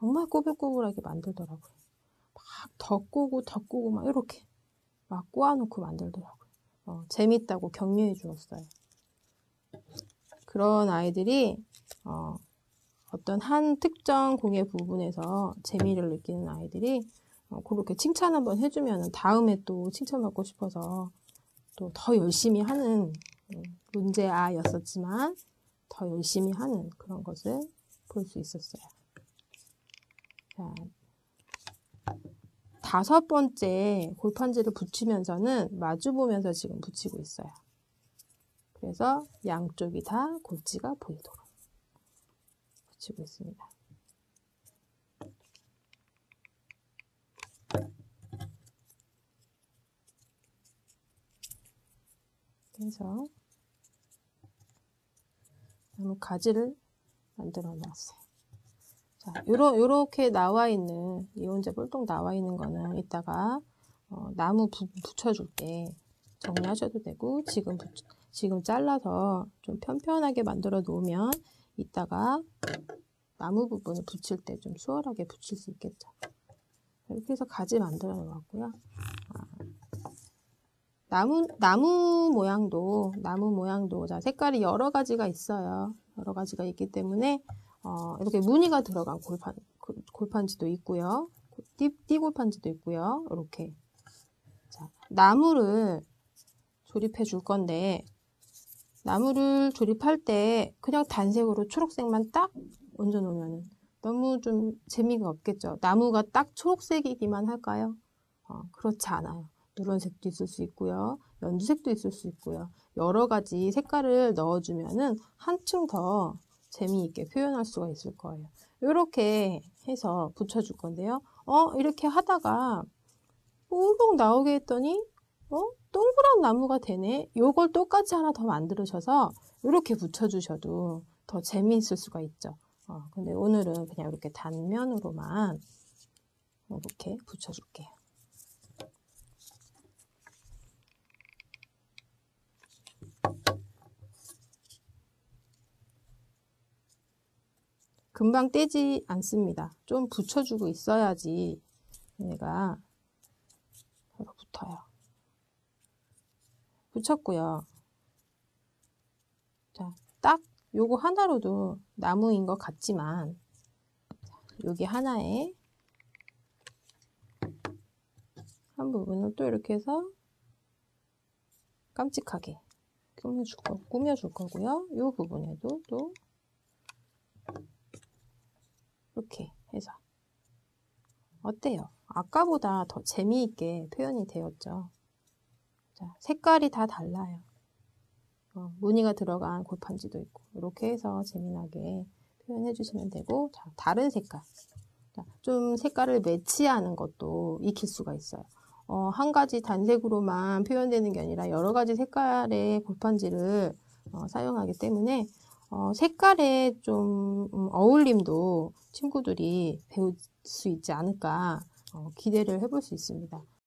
정말 꼬불꼬불하게 만들더라고요. 막더 꼬고 막 이렇게 막 꼬아놓고 만들더라고요. 어, 재밌다고 격려해 주었어요. 그런 아이들이 어, 어떤 한 특정 공예 부분에서 재미를 느끼는 아이들이 어, 그렇게 칭찬 한번 해주면 다음에 또 칭찬받고 싶어서 또 더 열심히 하는 음, 문제아였었지만 더 열심히 하는 그런 것을 볼 수 있었어요. 자, 다섯 번째 골판지를 붙이면서는 마주 보면서 지금 붙이고 있어요. 그래서 양쪽이 다 골지가 보이도록 붙이고 있습니다. 그래서 나무 가지를 만들어 놨어요. 자, 요러, 요렇게 나와 있는, 이온제 볼똥 나와 있는 거는 이따가 어, 나무 부, 붙여줄 때 정리하셔도 되고, 지금, 붙, 지금 잘라서 좀 편편하게 만들어 놓으면 이따가 나무 부분을 붙일 때 좀 수월하게 붙일 수 있겠죠. 이렇게 해서 가지 만들어 놓았고요. 아, 나무, 나무 모양도, 나무 모양도, 자, 색깔이 여러 가지가 있어요. 여러 가지가 있기 때문에, 어, 이렇게 무늬가 들어간 골판, 골판지도 있고요. 띠, 띠골판지도 있고요. 이렇게. 자, 나무를 조립해 줄 건데, 나무를 조립할 때 그냥 단색으로 초록색만 딱 얹어 놓으면 너무 좀 재미가 없겠죠. 나무가 딱 초록색이기만 할까요? 어, 그렇지 않아요. 누런색도 있을 수 있고요. 연두색도 있을 수 있고요. 여러 가지 색깔을 넣어주면은 한층 더 재미있게 표현할 수가 있을 거예요. 이렇게 해서 붙여줄 건데요. 어, 이렇게 하다가 뽀록 나오게 했더니 어? 동그란 나무가 되네. 요걸 똑같이 하나 더 만들으셔서 이렇게 붙여주셔도 더 재미있을 수가 있죠. 어, 근데 오늘은 그냥 이렇게 단면으로만 이렇게 붙여줄게요. 금방 떼지 않습니다. 좀 붙여주고 있어야지 얘가 바로 붙어요. 붙였고요. 자, 딱 요거 하나로도 나무인 것 같지만 여기 하나에 한 부분을 또 이렇게 해서 깜찍하게 꾸며줄, 거, 꾸며줄 거고요. 이 부분에도 또 이렇게 해서 어때요? 아까보다 더 재미있게 표현이 되었죠. 자, 색깔이 다 달라요. 어, 무늬가 들어간 골판지도 있고 이렇게 해서 재미나게 표현해 주시면 되고 자, 다른 색깔 자, 좀 색깔을 매치하는 것도 익힐 수가 있어요. 어, 한 가지 단색으로만 표현되는 게 아니라 여러 가지 색깔의 골판지를 어, 사용하기 때문에 어, 색깔의 좀 음, 어울림도 친구들이 배울 수 있지 않을까 어, 기대를 해볼 수 있습니다.